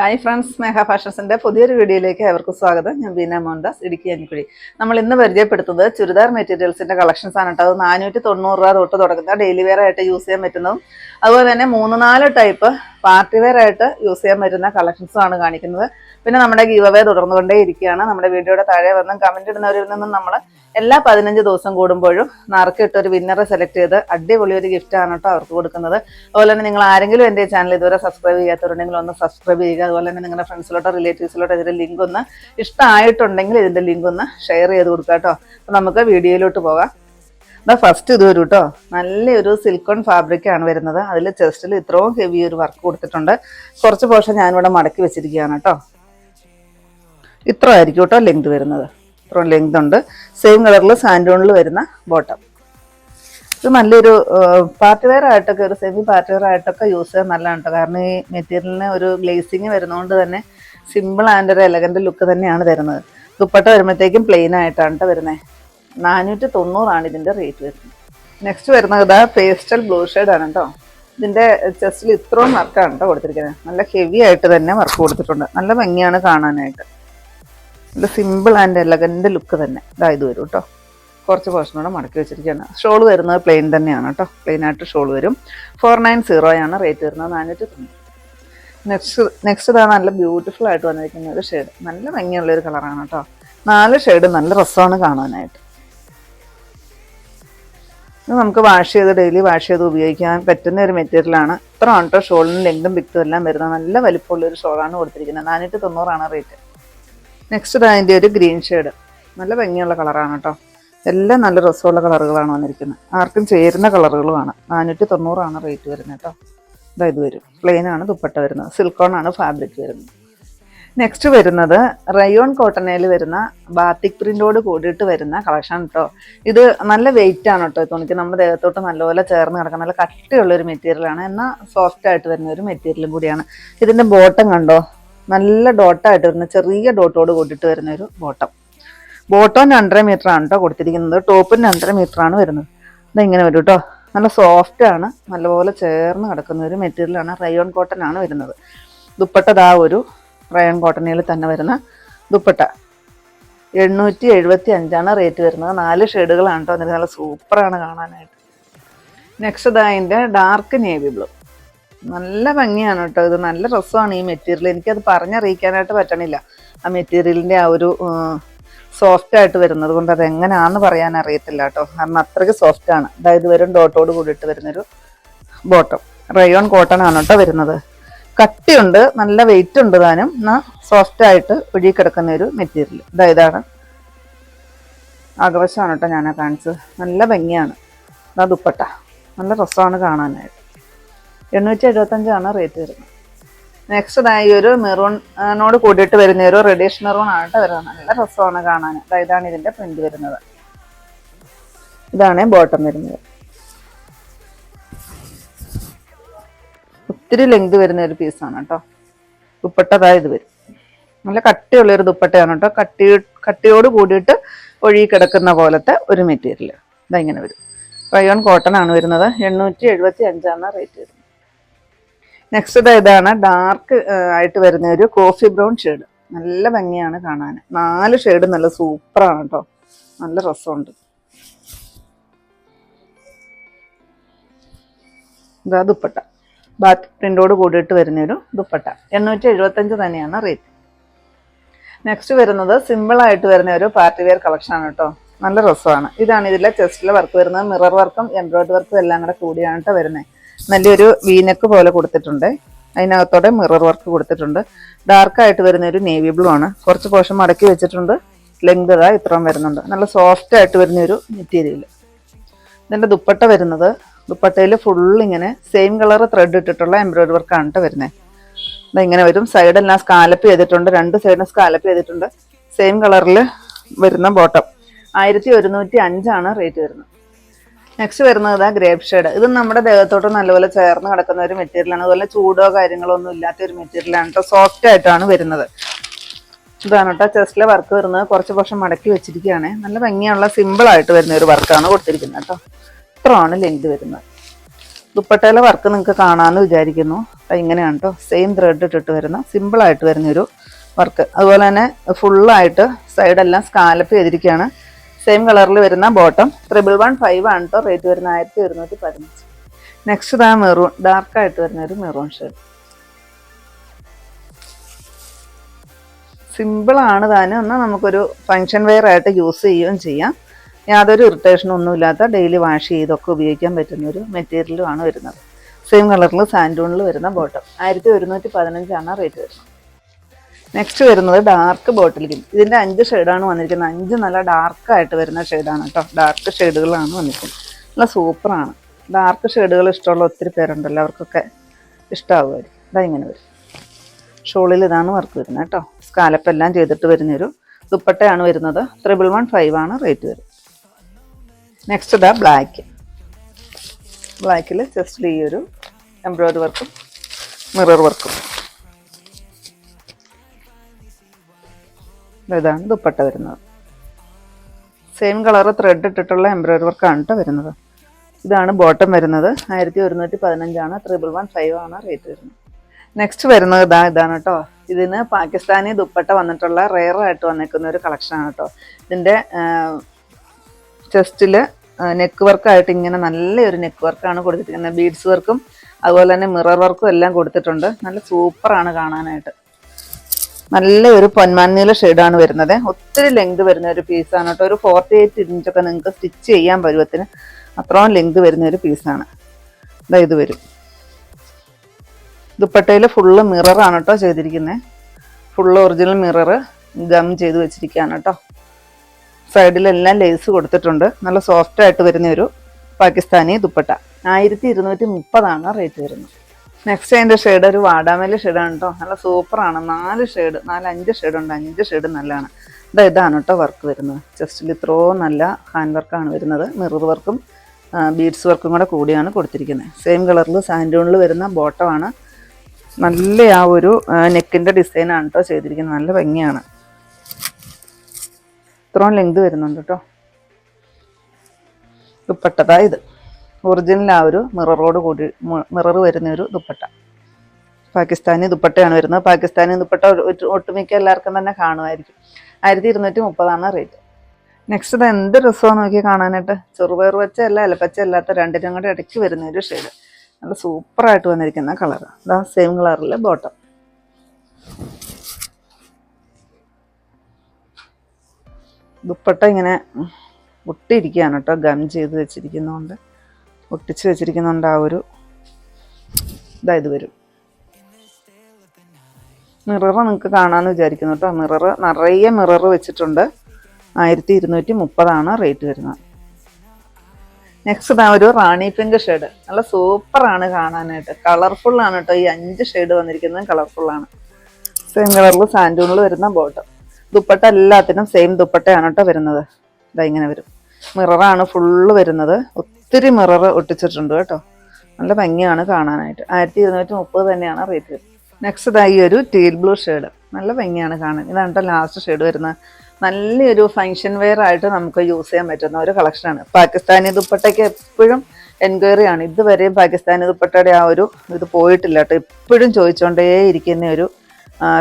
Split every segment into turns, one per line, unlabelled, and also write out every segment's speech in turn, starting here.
Hi friends സ്നേഹ ഫാഷൻസിന്റെ പുതിയൊരു വീഡിയോയിലേക്ക് അവർക്ക് സ്വാഗതം. ഞാൻ ബീന മോഹൻദാസ് ഇടുക്കി അഞ്ഞിക്കുഴി. നമ്മൾ ഇന്ന് പരിചയപ്പെടുത്തുന്നത് ചുരിദാർ മെറ്റീരിയൽസിന്റെ കളക്ഷൻസ് ആണ് കേട്ടോ. അത് നാനൂറ്റി തൊണ്ണൂറ് രൂപ തൊട്ട് തുടങ്ങുന്ന ഡെയിലി വെയർ ആയിട്ട് യൂസ് ചെയ്യാൻ പറ്റുന്നതും അതുപോലെ തന്നെ മൂന്ന് നാല് ടൈപ്പ് പാർട്ടി വെയർ ആയിട്ട് യൂസ് ചെയ്യാൻ പറ്റുന്ന കളക്ഷൻസും ആണ് കാണിക്കുന്നത്. പിന്നെ നമ്മുടെ ഗീവ് അവേ തുടർന്നുകൊണ്ടേ ഇരിക്കുകയാണ്. നമ്മുടെ വീഡിയോയുടെ താഴെ വന്നും കമന്റ് ഇടുന്നവരിൽ നിന്നും നമ്മൾ എല്ലാ പതിനഞ്ച് ദിവസം കൂടുമ്പോഴും നറുക്കിട്ട് ഒരു വിന്നറെ സെലക്ട് ചെയ്ത് അടിപൊളി ഒരു ഗിഫ്റ്റ് ആണ് കേട്ടോ അവർക്ക് കൊടുക്കുന്നത്. അതുപോലെ തന്നെ നിങ്ങൾ ആരെങ്കിലും എന്റെ ചാനൽ ഇതുവരെ സബ്സ്ക്രൈബ് ചെയ്യാത്തവരുണ്ടെങ്കിൽ ഒന്ന് സബ്സ്ക്രൈബ് ചെയ്യുക അതുപോലെ തന്നെ നിങ്ങളുടെ ഫ്രണ്ട്സിലോട്ടോ റിലേറ്റീവ്സിലോട്ടോ ഇതിന്റെ ലിങ്ക് ഒന്ന് ഇഷ്ടമായിട്ടുണ്ടെങ്കിൽ ഇതിന്റെ ലിങ്ക് ഒന്ന് ഷെയർ ചെയ്ത് കൊടുക്കുക കേട്ടോ. അപ്പോൾ നമുക്ക് വീഡിയോയിലോട്ട് പോകാം. എന്നാൽ ഫസ്റ്റ് ഇത് വരും കേട്ടോ നല്ലൊരു സിൽക്കോൺ ഫാബ്രിക് ആണ് വരുന്നത്. അതിൽ ചെസ്റ്റിൽ ഇത്രയും ഹെവി ഒരു വർക്ക് കൊടുത്തിട്ടുണ്ട്. കുറച്ച് പോർഷൻ ഞാനിവിടെ മടക്കി വെച്ചിരിക്കുകയാണ് കേട്ടോ ഇത്ര ആയിരിക്കും കേട്ടോ ലെങ്ത് വരുന്നത്. ഇത്രയും ലെങ്ത് ഉണ്ട്. സെയിം കളറിൽ സാൻഡോണിൽ വരുന്ന ബോട്ടം ഇത് നല്ലൊരു പാർട്ടി വെയർ ആയിട്ടൊക്കെ ഒരു സെമി പാർട്ടി വെയർ ആയിട്ടൊക്കെ യൂസ് ചെയ്യാൻ നല്ലതാണ് കേട്ടോ കാരണം ഈ മെറ്റീരിയലിന് ഒരു ഗ്ലേസിങ് വരുന്നതുകൊണ്ട് തന്നെ സിമ്പിൾ ആൻഡ് ഒരു എലഗന്റ് ലുക്ക് തന്നെയാണ് തരുന്നത്. ദുപ്പട്ട വരുമ്പോഴത്തേക്കും പ്ലെയിൻ ആയിട്ടാണ് കേട്ടോ വരുന്നത് നാനൂറ്റി തൊണ്ണൂറാണ് ഇതിന്റെ റേറ്റ് വരുന്നത്. നെക്സ്റ്റ് വരുന്നത് ഇതാ പേസ്റ്റൽ ബ്ലൂ ആണ് കേട്ടോ ഇതിന്റെ ചെസ്റ്റിൽ ഇത്രയും വർക്കാണ് കേട്ടോ കൊടുത്തിരിക്കുന്നത്. നല്ല ഹെവി ആയിട്ട് തന്നെ വർക്ക് കൊടുത്തിട്ടുണ്ട്. നല്ല ഭംഗിയാണ് കാണാനായിട്ട്. നല്ല സിമ്പിൾ ആൻഡ് എലഗന്റ് ലുക്ക് തന്നെ. ഇതായത് വരും കേട്ടോ കുറച്ച് പോർഷൻ കൂടെ മടക്കി വെച്ചിരിക്കുകയാണ്. ഷോൾ വരുന്നത് പ്ലെയിൻ തന്നെയാണ് കേട്ടോ. പ്ലെയിൻ ആയിട്ട് ഷോൾ വരും. ഫോർ നയൻ സീറോ ആണ് റേറ്റ് വരുന്നത് നാനൂറ്റി തൊണ്ണൂറ് നെക്സ്റ്റ് നെക്സ്റ്റ് ഇതാണ് നല്ല ബ്യൂട്ടിഫുൾ ആയിട്ട് വന്നിരിക്കുന്ന ഒരു ഷെയ്ഡ് നല്ല ഭംഗിയുള്ള ഒരു കളറാണ് കേട്ടോ. നാല് ഷെയ്ഡ് നല്ല രസമാണ് കാണാനായിട്ട്. ഇത് നമുക്ക് വാഷ് ചെയ്ത് ഡെയിലി വാഷ് ചെയ്ത് ഉപയോഗിക്കാൻ പറ്റുന്ന ഒരു മെറ്റീരിയലാണ് ഇത്ര കേട്ടോ. ഷോളിന് ലെങ്തും വിക്തും എല്ലാം വരുന്ന നല്ല വലിപ്പമുള്ള ഒരു ഷോളാണ് കൊടുത്തിരിക്കുന്നത്. നാനൂറ്റി തൊണ്ണൂറാണ് റേറ്റ് നെക്സ്റ്റ് അതിന്റെ ഒരു ഗ്രീൻ ഷെയ്ഡ് നല്ല ഭംഗിയുള്ള കളറാണ് കേട്ടോ. എല്ലാം നല്ല രസമുള്ള കളറുകളാണ് വന്നിരിക്കുന്നത്. ആർക്കും ചേരുന്ന കളറുകളുമാണ് നാനൂറ്റി തൊണ്ണൂറാണ് റേറ്റ് വരുന്നത് കേട്ടോ. ഇതാ ഇത് വരും. പ്ലെയിനാണ് ദുപ്പട്ട വരുന്നത്. സിൽക്കോൺ ആണ് ഫാബ്രിക് വരുന്നത്. നെക്സ്റ്റ് വരുന്നത് റയോൺ കോട്ടണയിൽ വരുന്ന ബാത്തിക് പ്രിന്റോട് കൂടിയിട്ട് വരുന്ന കളക്ഷൻ കേട്ടോ ഇത് നല്ല വെയിറ്റ് ആണ് കേട്ടോ. തുണിക്ക് നമ്മുടെ ദേഹത്തോട്ട് നല്ലപോലെ ചേർന്ന് കിടക്കുന്ന നല്ല കട്ടിയുള്ളൊരു മെറ്റീരിയലാണ് എന്നാൽ സോഫ്റ്റ് ആയിട്ട് വരുന്ന ഒരു മെറ്റീരിയലും കൂടിയാണ്. ഇതിന്റെ ബോട്ടം കണ്ടോ? നല്ല ഡോട്ടായിട്ട് വരുന്ന ചെറിയ ഡോട്ടോട് കൂടിയിട്ട് വരുന്ന ഒരു ബോട്ടം ബോട്ടം രണ്ടര മീറ്റർ ആണ് കേട്ടോ കൊടുത്തിരിക്കുന്നത്. ടോപ്പും രണ്ടര മീറ്റർ ആണ് വരുന്നത്. ഇത് ഇങ്ങനെ വരും കേട്ടോ നല്ല സോഫ്റ്റ് ആണ്. നല്ലപോലെ ചേർന്ന് കിടക്കുന്ന ഒരു മെറ്റീരിയലാണ് റയോൺ കോട്ടൺ ആണ് വരുന്നത്. ദുപ്പട്ട ദാ ഒരു റയോൺ കോട്ടണിൽ തന്നെ വരുന്ന ദുപ്പട്ട. എണ്ണൂറ്റി എഴുപത്തി അഞ്ചാണ് റേറ്റ് വരുന്നത്. നാല് ഷെയ്ഡുകളാണ് കേട്ടോ നല്ല സൂപ്പറാണ് കാണാനായിട്ട്. നെക്സ്റ്റ് ഇതാ അതിന്റെ ഡാർക്ക് നേവി ബ്ലൂ നല്ല ഭംഗിയാണ് കേട്ടോ ഇത്. നല്ല രസമാണ് ഈ മെറ്റീരിയൽ എനിക്കത് പറഞ്ഞറിയിക്കാനായിട്ട് പറ്റണില്ല. ആ മെറ്റീരിയലിന്റെ ആ ഒരു സോഫ്റ്റ് ആയിട്ട് വരുന്നത് കൊണ്ട് അത് എങ്ങനെയാണെന്ന് പറയാൻ അറിയത്തില്ല കേട്ടോ. കാരണം അത്രയ്ക്ക് സോഫ്റ്റ് ആണ്. അതായത് വരും ഡോട്ടോട് കൂടിയിട്ട് വരുന്നൊരു ബോട്ടം റയോൺ കോട്ടൺ ആണ് കേട്ടോ വരുന്നത്. കട്ടിയുണ്ട് നല്ല വെയിറ്റ് ഉണ്ട് താനും. എന്നാൽ സോഫ്റ്റ് ആയിട്ട് ഒഴുകി കിടക്കുന്ന ഒരു മെറ്റീരിയൽ ഇതാ ഇതാണ് ആകവശമാണ് കേട്ടോ ഞാൻ കാണിച്ചത്. നല്ല ഭംഗിയാണ്. അതാ ദുപ്പട്ട. നല്ല രസമാണ് കാണാനായിട്ട്. എണ്ണൂറ്റി എഴുപത്തഞ്ചാണ് റേറ്റ് വരുന്നത്. നെക്സ്റ്റ് ഈ ഒരു മെറൂണിനോട് കൂടിയിട്ട് വരുന്ന ഒരു റെഡിഷ് മെറൂൺ ആയിട്ട് വരുന്നത്. നല്ല രസമാണ് കാണാൻ ഇതാ ഇതാണ് ഇതിന്റെ പ്രിന്റ് വരുന്നത്. ഇതാണ് ബോട്ടം വരുന്നത്. ഒത്തിരി ലെങ്ത് വരുന്ന ഒരു പീസാണ് കേട്ടോ ദുപ്പട്ടതാ ഇത് വരും. നല്ല കട്ടിയുള്ള ഒരു ദുപ്പട്ടയാണ് കേട്ടോ കട്ടി കട്ടിയോട് കൂടിയിട്ട് ഒഴുകി കിടക്കുന്ന പോലത്തെ ഒരു മെറ്റീരിയൽ ഇതാ ഇങ്ങനെ വരും. റയോൺ കോട്ടൺ ആണ് വരുന്നത്. എണ്ണൂറ്റി എഴുപത്തി അഞ്ചാണ് റേറ്റ് വരുന്നത്. നെക്സ്റ്റ് ഇതാ ഇതാണ് ഡാർക്ക് ആയിട്ട് വരുന്ന ഒരു കോഫി ബ്രൗൺ ഷെയ്ഡ് നല്ല ഭംഗിയാണ് കാണാൻ. നാല് ഷെയ്ഡ് നല്ല സൂപ്പറാണ് കേട്ടോ നല്ല രസമുണ്ട്. ഇതാ ദുപ്പട്ട. ബാത്ത് പ്രിന്റോട് കൂടിയിട്ട് വരുന്ന ഒരു ദുപ്പട്ട. എണ്ണൂറ്റി എഴുപത്തഞ്ച് തന്നെയാണ് റേറ്റ് നെക്സ്റ്റ് വരുന്നത് സിമ്പിൾ ആയിട്ട് വരുന്ന ഒരു പാർട്ടി വെയർ കളക്ഷൻ ആണ് കേട്ടോ നല്ല രസമാണ്. ഇതാണ് ഇതിലെ ചെസ്റ്റിലെ വർക്ക് വരുന്നത്. മിറർ വർക്കും എംബ്രോയിഡറി വർക്കും എല്ലാം കൂടെ കൂടിയാണ് കേട്ടോ വരുന്നത്. നല്ലൊരു വീനക്ക് പോലെ കൊടുത്തിട്ടുണ്ട്. അതിനകത്തോടെ മിറർ വർക്ക് കൊടുത്തിട്ടുണ്ട്. ഡാർക്ക് ആയിട്ട് വരുന്ന ഒരു നേവി ബ്ലൂ ആണ്. കുറച്ച് പോഷൻ മടക്കി വെച്ചിട്ടുണ്ട്. ലെങ്ത് ഇതാ ഇത്രയും വരുന്നുണ്ട്. നല്ല സോഫ്റ്റ് ആയിട്ട് വരുന്ന ഒരു മെറ്റീരിയൽ ഇതിന്റെ ദുപ്പട്ട വരുന്നത്. ദുപ്പട്ടയിൽ ഫുൾ ഇങ്ങനെ സെയിം കളർ ത്രെഡ് ഇട്ടിട്ടുള്ള എംബ്രോയിഡറി വർക്കാണ് കേട്ടോ വരുന്നത് ഇത് ഇങ്ങനെ വരും. സൈഡെല്ലാം സ്കാലപ്പ് ചെയ്തിട്ടുണ്ട്. രണ്ട് സൈഡും സ്കാലപ്പ് ചെയ്തിട്ടുണ്ട്. സെയിം കളറിൽ വരുന്ന ബോട്ടം ആയിരത്തി ഒരുന്നൂറ്റി അഞ്ചാണ് റേറ്റ് വരുന്നത്. നെക്സ്റ്റ് വരുന്നത് ഇതാ ഗ്രേപ്പ് ഷെയ്ഡ് ഇത് നമ്മുടെ ദേഹത്തോട്ട് നല്ലപോലെ ചേർന്ന് കിടക്കുന്ന ഒരു മെറ്റീരിയലാണ് അതുപോലെ ചൂടോ കാര്യങ്ങളോ ഒന്നും ഇല്ലാത്ത ഒരു മെറ്റീരിയലാണ് കേട്ടോ സോഫ്റ്റ് ആയിട്ടാണ് വരുന്നത്. ഇതാണ് കേട്ടോ ചെസ്റ്റിലെ വർക്ക് വരുന്നത്. കുറച്ച് വർഷം മടക്കി വെച്ചിരിക്കുകയാണ്. നല്ല ഭംഗിയുള്ള സിമ്പിൾ ആയിട്ട് വരുന്ന ഒരു വർക്കാണ് കൊടുത്തിരിക്കുന്നത് കേട്ടോ ഇത്രയാണ് ലെങ്ത് വരുന്നത്. ദുപ്പട്ടയിലെ വർക്ക് നിങ്ങൾക്ക് കാണാമെന്ന് വിചാരിക്കുന്നു. അപ്പം ഇങ്ങനെയാണ് കേട്ടോ സെയിം ത്രെഡ് ഇട്ടിട്ട് വരുന്ന സിമ്പിളായിട്ട് വരുന്നൊരു വർക്ക് അതുപോലെ തന്നെ ഫുള്ളായിട്ട് സൈഡെല്ലാം സ്കാലപ്പ് ചെയ്തിരിക്കുകയാണ്. സെയിം കളറിൽ വരുന്ന ബോട്ടം ത്രിബിൾ വൺ ഫൈവ് ആണ് കേട്ടോ റേറ്റ് വരുന്ന ആയിരത്തി ഒരുന്നൂറ്റി പതിനഞ്ച്. നെക്സ്റ്റ് ഇതാ മെറൂൺ ഡാർക്കായിട്ട് വരുന്ന ഒരു മെറൂൺ ഷെയ്ഡ് സിമ്പിളാണ് താനും. എന്നാൽ നമുക്കൊരു ഫങ്ഷൻ വെയർ ആയിട്ട് യൂസ് ചെയ്യുകയും ചെയ്യാം. യാതൊരു ഇറിറ്റേഷനും ഒന്നുമില്ലാത്ത ഡെയിലി വാഷ് ചെയ്തൊക്കെ ഉപയോഗിക്കാൻ പറ്റുന്ന ഒരു മെറ്റീരിയലുമാണ് വരുന്നത്. സെയിം കളറിൽ സാൻഡൂണിൽ വരുന്ന ബോട്ടം ആയിരത്തി ഒരുന്നൂറ്റി പതിനഞ്ചാണ് റേറ്റ് വരുന്നത്. നെക്സ്റ്റ് വരുന്നത് ഡാർക്ക് ബോട്ടിൽ ഗ്രീൻ ഇതിന്റെ അഞ്ച് ഷെയ്ഡാണ് വന്നിരിക്കുന്നത്. അഞ്ച് നല്ല ഡാർക്കായിട്ട് വരുന്ന ഷെയ്ഡാണ് കേട്ടോ. ഡാർക്ക് ഷെയ്ഡുകളാണ് വന്നിരിക്കുന്നത്. നല്ല സൂപ്പറാണ് ഡാർക്ക് ഷെയ്ഡുകൾ ഇഷ്ടമുള്ള ഒത്തിരി പേരുണ്ടല്ലോ അവർക്കൊക്കെ ഇഷ്ടമാകുമായിരിക്കും ഇതാ ഇങ്ങനെ വരും. ഷോളിൽ ഇതാണ് വർക്ക് വരുന്നത് കേട്ടോ. സ്കാലപ്പ് എല്ലാം ചെയ്തിട്ട് വരുന്നൊരു ദുപ്പട്ടയാണ് വരുന്നത്. ത്രിബിൾ വൺ ഫൈവ് ആണ് റേറ്റ് വരുന്നത് നെക്സ്റ്റ് ഇതാ ബ്ലാക്ക് ബ്ലാക്കിൽ ജസ്റ്റ് ഈ ഒരു എംബ്രോയ്ഡറി വർക്കും മിറർ വർക്കും ഇതാണ് ദുപ്പട്ട വരുന്നത്. സെയിം കളർ ത്രെഡ് ഇട്ടിട്ടുള്ള എംബ്രോയ്ഡറി വർക്കാണ് കേട്ടോ വരുന്നത്. ഇതാണ് ബോട്ടം വരുന്നത്. ആയിരത്തി ഒരുന്നൂറ്റി പതിനഞ്ചാണ് ത്രിബിൾ വൺ ഫൈവ് ആണ് റേറ്റ് വരുന്നത്. നെക്സ്റ്റ് വരുന്നത് ഇതാ ഇതാണ് കേട്ടോ ഇതിന് പാകിസ്ഥാനി ദുപ്പട്ട വന്നിട്ടുള്ള റെയർ ആയിട്ട് വന്നിരിക്കുന്ന ഒരു കളക്ഷനാണ് കേട്ടോ ഇതിന്റെ ചെസ്റ്റിൽ നെക്ക് വർക്കായിട്ട് ഇങ്ങനെ നല്ലൊരു നെക്ക് വർക്കാണ് കൊടുത്തിരിക്കുന്നത്. ബീഡ്സ് വർക്കും അതുപോലെ തന്നെ മിറർ വർക്കും എല്ലാം കൊടുത്തിട്ടുണ്ട്. നല്ല സൂപ്പറാണ് കാണാനായിട്ട്. നല്ല ഒരു പൊന്മാനീല ഷെയ്ഡാണ് വരുന്നത്. ഒത്തിരി ലെങ്ത് വരുന്ന ഒരു പീസാണ് കേട്ടോ. ഒരു ഫോർട്ടി എയ്റ്റ് ഇഞ്ചൊക്കെ നിങ്ങൾക്ക് സ്റ്റിച്ച് ചെയ്യാൻ പരുവത്തിന് അത്രയും ലെങ്ത് വരുന്ന ഒരു പീസാണ് ഇതാ ഇത് വരും. ദുപ്പട്ടയിൽ ഫുള്ള് മിററാണ് കേട്ടോ ചെയ്തിരിക്കുന്നത് ഫുള്ള് ഒറിജിനൽ മിറർ ഗം ചെയ്ത് വെച്ചിരിക്കുകയാണ് കേട്ടോ. സൈഡിലെല്ലാം ലേസ് കൊടുത്തിട്ടുണ്ട്. നല്ല സോഫ്റ്റ് ആയിട്ട് വരുന്ന ഒരു പാകിസ്ഥാനി ദുപ്പട്ട. ആയിരത്തി ഇരുന്നൂറ്റി മുപ്പതാണ് റേറ്റ് വരുന്നത്. നെക്സ്റ്റ് അതിന്റെ ഷെയ്ഡ് ഒരു വാടാമല്ലി ഷെയ്ഡാണ് കേട്ടോ നല്ല സൂപ്പറാണ് നാല് ഷെയ്ഡ് നാല് അഞ്ച് ഷെയ്ഡ് ഉണ്ട്. അഞ്ച് ഷെയ്ഡ് നല്ലതാണ്. ഇതാ ഇതാണ് കേട്ടോ വർക്ക് വരുന്നത്. ജസ്റ്റിൽ ഇത്രയും നല്ല ഹാൻഡ് വർക്കാണ് വരുന്നത്. മിറർ വർക്കും ബീഡ്സ് വർക്കും കൂടെ കൂടിയാണ് കൊടുത്തിരിക്കുന്നത്. സെയിം കളറിൽ സാൻഡൂണിൽ വരുന്ന ബോട്ടമാണ് നല്ല ആ ഒരു നെക്കിന്റെ ഡിസൈനാണ് കേട്ടോ ചെയ്തിരിക്കുന്നത്. നല്ല ഭംഗിയാണ്. ഇത്രയും ലെങ്ത് വരുന്നുണ്ട് കേട്ടോ ദുപ്പട്ടതാ ഇത്. ഒറിജിനൽ ആ ഒരു മിററോട് കൂടി മിറർ വരുന്ന ഒരു ദുപ്പട്ട. പാകിസ്ഥാനി ദുപ്പട്ടയാണ് വരുന്നത്. പാകിസ്ഥാനി ദുപ്പട്ട ഒട്ട് ഒട്ടുമിക്ക എല്ലാവർക്കും തന്നെ കാണുമായിരിക്കും. ആയിരത്തി ഇരുന്നൂറ്റി മുപ്പതാണ് റേറ്റ് നെക്സ്റ്റ് ഇത് എന്ത് രസമാണ് നോക്കി കാണാനായിട്ട്. ചെറുപയർ വെച്ച അല്ല ഇലപ്പച്ച അല്ലാത്ത രണ്ടിനും കൂടെ ഇടയ്ക്ക് വരുന്ന ഒരു ഷെയ്ഡ് നല്ല സൂപ്പറായിട്ട് വന്നിരിക്കുന്ന കളർ അതാ സെയിം കളറിൽ ബോട്ടം ദുപ്പട്ട ഇങ്ങനെ ഒട്ടിയിരിക്കുകയാണ് കേട്ടോ. ഗം ചെയ്ത് വെച്ചിരിക്കുന്നതുകൊണ്ട് ഒട്ടിച്ച് വെച്ചിരിക്കുന്നുണ്ട് ആ ഒരു ഇതായത് വരും. മിറർ നിങ്ങൾക്ക് കാണാമെന്ന് വിചാരിക്കുന്നു കേട്ടോ. മിറർ നിറയെ മിറർ വെച്ചിട്ടുണ്ട്. ആയിരത്തി ഇരുന്നൂറ്റി മുപ്പതാണ് റേറ്റ് വരുന്നത് നെക്സ്റ്റ് ഒരു റാണി പിങ്ക് ഷെയ്ഡ് നല്ല സൂപ്പറാണ് കാണാനായിട്ട്. കളർഫുള്ളാണ് കേട്ടോ. ഈ അഞ്ച് ഷെയ്ഡ് വന്നിരിക്കുന്നത് കളർഫുള്ളാണ് സെയിം കളറിൽ സാൻഡൂണിൽ വരുന്ന ബോട്ട് ദുപ്പട്ട എല്ലാത്തിനും സെയിം ദുപ്പട്ടയാണ് കേട്ടോ വരുന്നത്. ഇതാ ഇങ്ങനെ വരും. മിററാണ് ഫുള്ള് വരുന്നത്. ഒത്തിരി മിറർ ഒട്ടിച്ചിട്ടുണ്ട് കേട്ടോ. നല്ല ഭംഗിയാണ് കാണാനായിട്ട്. ആയിരത്തി ഇരുന്നൂറ്റി മുപ്പത് തന്നെയാണ് റേറ്റ് നെക്സ്റ്റ് ഇതായി ഒരു ടീൽ ബ്ലൂ ഷെയ്ഡ് നല്ല ഭംഗിയാണ് കാണാൻ. ഇതാണ് കേട്ടോ ലാസ്റ്റ് ഷെയ്ഡ് വരുന്നത്. നല്ലൊരു ഫങ്ഷൻ വെയർ ആയിട്ട് നമുക്ക് യൂസ് ചെയ്യാൻ പറ്റുന്ന ഒരു കളക്ഷനാണ് പാകിസ്ഥാനി ദുപ്പട്ടയ്ക്ക് എപ്പോഴും എൻക്വയറി ആണ്. ഇതുവരെയും പാകിസ്ഥാനി ദുപ്പട്ടയുടെ ആ ഒരു ഇത് പോയിട്ടില്ല കേട്ടോ. എപ്പോഴും ചോദിച്ചുകൊണ്ടേ ഇരിക്കുന്ന ഒരു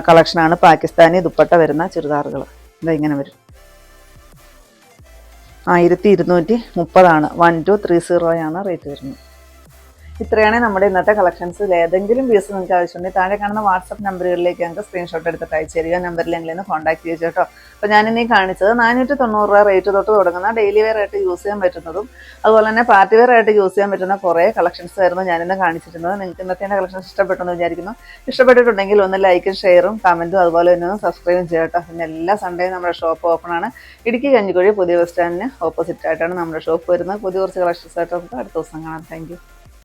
കളക്ഷനാണ് പാകിസ്ഥാനി ദുപ്പട്ട വരുന്ന ചുരിദാറുകൾ. ഇതാ ഇങ്ങനെ വരും. ആയിരത്തി ഇരുന്നൂറ്റി മുപ്പതാണ്. വൺ ടു ത്രീ സീറോയാണ് റേറ്റ് വരുന്നത്. ഇത്രയാണ് നമ്മുടെ ഇന്നത്തെ കളക്ഷൻസിൽ ഏതെങ്കിലും വ്യൂസ് നിങ്ങൾക്ക് ആവശ്യമുണ്ടെങ്കിൽ താഴെ കാണുന്ന വാട്സപ്പ് നമ്പറുകളിലേക്ക് ഞങ്ങൾക്ക് സ്ക്രീൻഷോട്ട് എടുത്തിട്ട് അയച്ചു തരിക. നമ്പറിൽ ഞങ്ങളിൽ നിന്ന് കോൺടാക്ട് ചെയ്യുക കേട്ടോ. അപ്പോൾ ഇനി കാണിച്ചത് നാനൂറ്റി തൊണ്ണൂറ് രൂപ റേറ്റ് തൊട്ട് തുടങ്ങുന്ന ഡെയിലി വെയർ ആയിട്ട് യൂസ് ചെയ്യാൻ പറ്റുന്നതും അതുപോലെ തന്നെ പാർട്ടി വെയർ ആയിട്ട് യൂസ് ചെയ്യാൻ പറ്റുന്ന കുറേ കളക്ഷൻസ് ആയിരുന്നു ഞാനിന്ന് കാണിച്ചിരുന്നത്. നിങ്ങൾക്ക് ഇന്നത്തെ എന്റെ കളക്ഷൻസ് ഇഷ്ടപ്പെട്ടെന്ന് വിചാരിക്കുന്നു. ഇഷ്ടപ്പെട്ടിട്ടുണ്ടെങ്കിൽ ഒന്ന് ലൈക്കും ഷെയറും കമന്റും അതുപോലെ തന്നെ ഒന്ന് സബ്സ്ക്രൈബും ചെയ്യാം കേട്ടോ. പിന്നെ എല്ലാ സൺഡേയും നമ്മുടെ ഷോപ്പ് ഓപ്പൺ ആണ്. ഇടുക്കി കഞ്ഞിക്കുഴി പുതിയ ബസ് സ്റ്റാൻഡിന് ഓപ്പോസിറ്റ് ആയിട്ടാണ് നമ്മുടെ ഷോപ്പ് വരുന്നത്. പുതിയ കുറച്ച് കളക്ഷൻസ് ആയിട്ട് നമുക്ക് അടുത്ത ദിവസം കാണാം. താങ്ക്